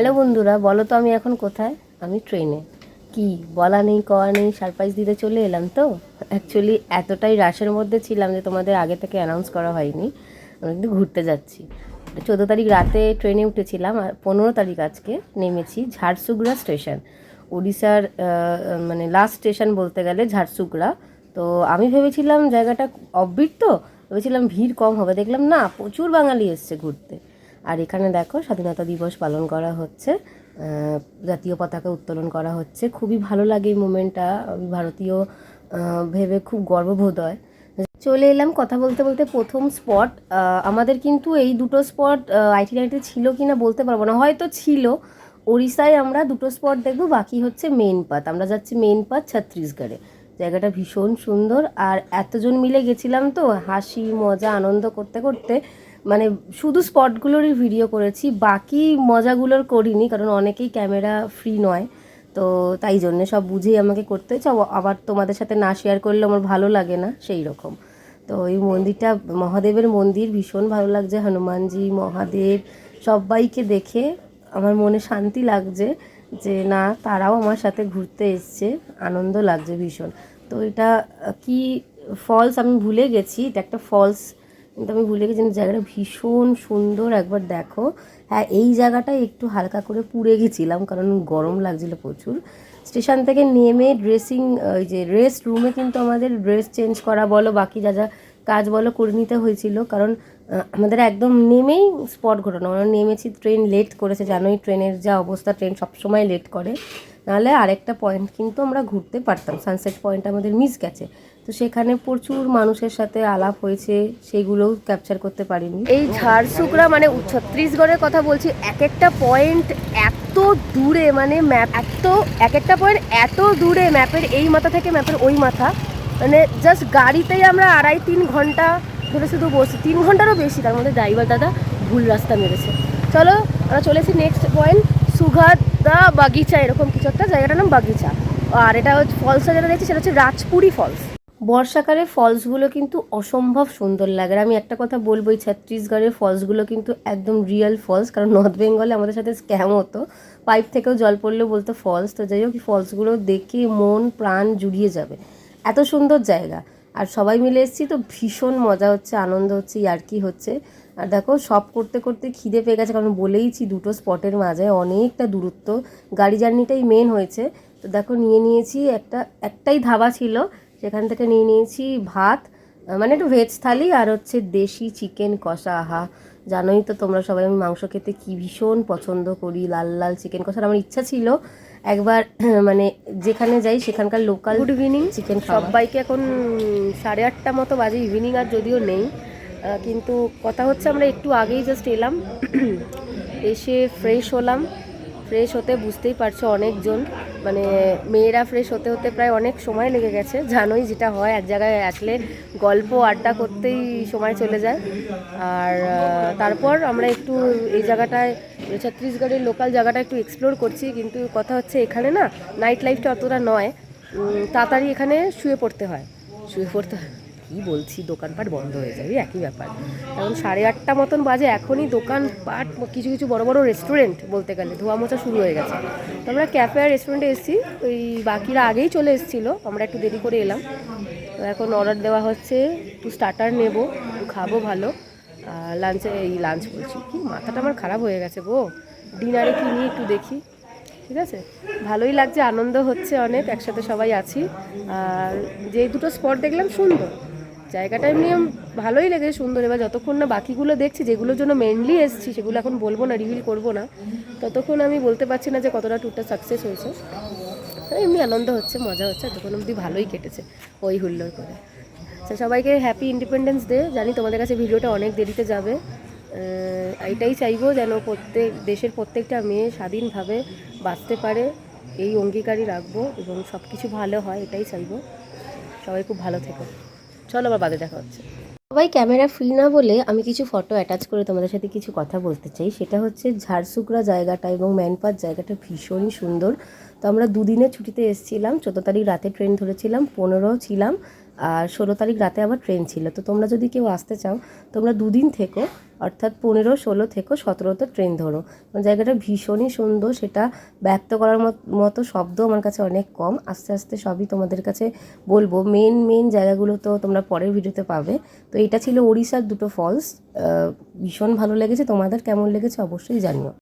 Hello বন্ধুরা, বলো তো আমি এখন কোথায়? আমি ট্রেনে কি, বলা নেই, কওয়া নেই সারপ্রাইজ দিতে চলে এলাম তো? অ্যাকচুয়ালি এতটাই রাশের মধ্যে ছিলাম যে তোমাদের আগে থেকে অ্যানাউন্স করা হয়নি। আমি কিন্তু ঘুরতে যাচ্ছি। চোদ্দ তারিখ রাতে ট্রেনে উঠেছিলাম আর পনেরো তারিখ আজকে নেমেছি ঝাড়সুগড়া স্টেশন উড়িষ্যার মানে লাস্ট স্টেশন বলতে গেলে ঝাড়সুগড়া। তো আমি ভেবেছিলাম জায়গাটা অববিট তো, ভেবেছিলাম ভিড় কম হবে। দেখলাম না, প্রচুর বাঙালি এসছে ঘুরতে। আর এখানে দেখো স্বাধীনতা দিবস পালন করা হচ্ছে জাতীয় পতাকা উত্তোলন করা হচ্ছে। খুবই ভালো লাগে এই মোমেন্টটা, আমি ভারতীয় ভেবে খুব গর্ববোধ হয় চলে এলাম কথা বলতে বলতে প্রথম স্পট আমাদের কিন্তু এই দুটো স্পট আইটিনাইতে ছিল কি না বলতে পারব না। হয়তো ছিল, ওড়িশায় আমরা দুটো স্পট দেখব, বাকি হচ্ছে মেন পাথ আমরা যাচ্ছি মেন পাথ ছত্তিশগড়ে। জায়গাটা ভীষণ সুন্দর, আর এতজন মিলে গেছিলাম তো, হাসি, মজা, আনন্দ করতে করতে মানে শুধু স্পটগুলোরই ভিডিও করেছি, বাকি মজাগুলোর করিনি, কারণ অনেকেই ক্যামেরা ফ্রি নয়। তো তাই জন্যে সব বুঝেই আমাকে করতে হয়েছে, আবার- তোমাদের সাথে না শেয়ার করলে আমার ভালো লাগে না, সেই রকম। তো এই মন্দিরটা, মহাদেবের মন্দির ভীষণ ভালো লাগছে, হনুমানজি, মহাদেব, সবাইকে দেখে আমার মনে শান্তি লাগছে যে না, তারাও আমার সাথে ঘুরতে এসছে, আনন্দ লাগছে ভীষণ। তো এটা কি ফলস আমি ভুলে গেছি, এটা একটা ফলস কিন্তু আমি ভুলে গেছি জায়গাটা ভীষণ সুন্দর, একবার দেখো। হ্যাঁ এই জায়গাটায় একটু হালকা করে পুড়ে গেছিলাম, কারণ গরম লাগছিল প্রচুর। স্টেশন থেকে নেমে ড্রেসিং ওই যে রেস্ট রুমে কিন্তু আমাদের ড্রেস চেঞ্জ করা বলো, বাকি যা যা কাজ বলো করে নিতে হয়েছিল। কারণ আমাদের একদম নেমেই স্পট ঘটানো আমরা নেমেছি ট্রেন লেট করেছে, জানোই ট্রেনের যা অবস্থা ট্রেন সবসময় লেট করে। নাহলে আরেকটা পয়েন্ট কিন্তু আমরা ঘুরতে পারতাম। সানসেট পয়েন্ট আমাদের মিস গেছে। তো সেখানে প্রচুর মানুষের সাথে আলাপ হয়েছে, সেগুলোও ক্যাপচার করতে পারিনি। এই ঝাড়সুগড়া মানে ছত্তিশগড়ের কথা বলছি এক একটা পয়েন্ট এত দূরে মানে ম্যাপ এত এক একটা পয়েন্ট এত দূরে ম্যাপের এই মাথা থেকে ম্যাপের ওই মাথা মানে জাস্ট গাড়িতেই আমরা আড়াই তিন ঘণ্টা ধরে শুধু বসি তিন ঘন্টারও বেশি, তার মধ্যে ড্রাইভার দাদা ভুল রাস্তা মেরেছে। চলো, আমরা চলেছি নেক্সট পয়েন্ট সুগাদা বাগিচা, এরকম কিছু একটা, জায়গাটার নাম বাগিচা। আর এটা হচ্ছে ফলসটা যেটা দেখছি, সেটা হচ্ছে রাজপুরি ফলস বর্ষাকালে ফলসগুলো কিন্তু অসম্ভব সুন্দর লাগে। আমি একটা কথা বলব এই ছত্তিশগড়ের ফলসগুলো কিন্তু একদম রিয়েল ফলস, কারণ নর্থ বেঙ্গলে আমাদের সাথে স্ক্যাম হতো। পাইপ থেকেও জল পড়লেও বলতো ফলস, তো যাই হোক ফলসগুলো দেখে মন, প্রাণ জুড়িয়ে যাবে। এত সুন্দর জায়গা। আর সবাই মিলে এসেছি তো ভীষণ মজা হচ্ছে, আনন্দ হচ্ছে, ইয়ার্কি হচ্ছে। আর দেখো সব করতে করতে খিদে পেয়ে গেছে, কারণ বলেইছি দুটো স্পটের মাঝে অনেকটা দূরত্ব। গাড়ি জার্নিটাই মেন হয়েছে। তো দেখো, নিয়ে নিয়েছি একটা, একটাই ধাবা ছিল সেখান থেকে নিয়ে নিয়েছি ভাত মানে একটু ভেজ থালি আর হচ্ছে দেশি চিকেন কষা। আহা জানোই তো তোমরা সবাই আমি মাংস খেতে কী ভীষণ পছন্দ করি লাল লাল চিকেন কষার আমার ইচ্ছা ছিল একবার মানে যেখানে যাই সেখানকার লোকাল গুড ইভিনিং চিকেন সবাইকে এখন সাড়ে আটটা মতো বাজে ইভিনিং আর যদিও নেই কিন্তু কথা হচ্ছে আমরা একটু আগেই জাস্ট এলাম এসে ফ্রেশ হলাম। ফ্রেশ হতে বুঝতেই পারছ অনেকজন। মানে মেয়েরা ফ্রেশ হতে হতে প্রায় অনেক সময় লেগে গেছে। জানোই যেটা হয়, এক জায়গায় আসলে গল্প, আড্ডা করতেই সময় চলে যায়। আর তারপর আমরা একটু এই জায়গাটায় ছত্তিশগড়ের লোকাল জায়গাটা একটু এক্সপ্লোর করছি। কিন্তু কথা হচ্ছে এখানে না নাইট লাইফটা অতটা নয়। তাড়াতাড়ি এখানে শুয়ে পড়তে হয়। শুয়ে পড়তে হয়। কী বলছি, দোকানপাট বন্ধ হয়ে যাবে একই ব্যাপার। কারণ সাড়ে আটটা মতন বাজে, এখনই দোকানপাট, কিছু কিছু বড় বড় রেস্টুরেন্ট বলতে গেলে, ধোয়া মোচা শুরু হয়ে গেছে। তো আমরা ক্যাফে আর রেস্টুরেন্টে এসেছি, ওই বাকিরা আগেই চলে এসেছিল, আমরা একটু দেরি করে এলাম। তো এখন অর্ডার দেওয়া হচ্ছে, একটু স্টার্টার নেব খাব ভালো। লাঞ্চে এই লাঞ্চ বলছি, কি মাথাটা আমার খারাপ হয়ে গেছে গো। ডিনারে কি নিয়ে একটু দেখি, ঠিক আছে? ভালোই লাগছে, আনন্দ হচ্ছে অনেক, একসাথে সবাই আছি। আর যে দুটো স্পট দেখলাম, সুন্দর। জায়গাটা এমনি ভালোই লেগেছে সুন্দর। এবার যতক্ষণ না বাকিগুলো দেখছি, যেগুলোর জন্য মেনলি এসেছি, সেগুলো এখন বলব না রিভিল করব না, ততক্ষণ আমি বলতে পারছি না যে কতটা ট্যুরটা সাকসেস হয়েছে। এমনি আনন্দ হচ্ছে, মজা হচ্ছে তখন অবধি ভালোই কেটেছে, ওই হুল্লোড় করে। আচ্ছা সবাইকে হ্যাপি ইন্ডিপেন্ডেন্স ডে জানি তোমাদের কাছে ভিডিওটা অনেক দেরিতে যাবে। এটাই চাইব যেন প্রত্যেক, দেশের প্রত্যেকটা মেয়ে স্বাধীনভাবে বাঁচতে পারে, এই অঙ্গীকারই রাখব এবং সব কিছু ভালো হয়, এটাই চাইব। সবাই খুব ভালো থেকো। চলো আবার বাদে দেখা হচ্ছে। সবাই ক্যামেরা ফ্রি না বলে আমি কিছু ফটো অ্যাটাচ করে তোমাদের সাথে কিছু কথা বলতে চাই। সেটা হচ্ছে ঝাড়সুগড়া জায়গাটা এবং ম্যানপাত জায়গাটা ভীষণই সুন্দর। তো আমরা দুদিনের ছুটিতে এসেছিলাম, চোদ্দ তারিখ রাতে ট্রেন ধরেছিলাম পনেরো ছিলাম। আর ষোলো তারিখ রাতে আবার ট্রেন ছিল। তো তোমরা যদি কেউ আসতে চাও, তোমরা দুদিন থেকো, অর্থাৎ পনেরো, ষোলো থেকো সতেরোতে ট্রেন ধরো। মানে জায়গাটা ভীষণই সুন্দর, সেটা ব্যক্ত করার মত- শব্দ আমার কাছে অনেক কম। আস্তে আস্তে সবই তোমাদের কাছে বলব। মেন মেন জায়গাগুলো তো তোমরা পরের ভিডিওতে পাবে। তো এটা ছিল ওড়িশার দুটো ফলস। ভীষণ ভালো লেগেছে। তোমাদের কেমন লেগেছে অবশ্যই জানিও।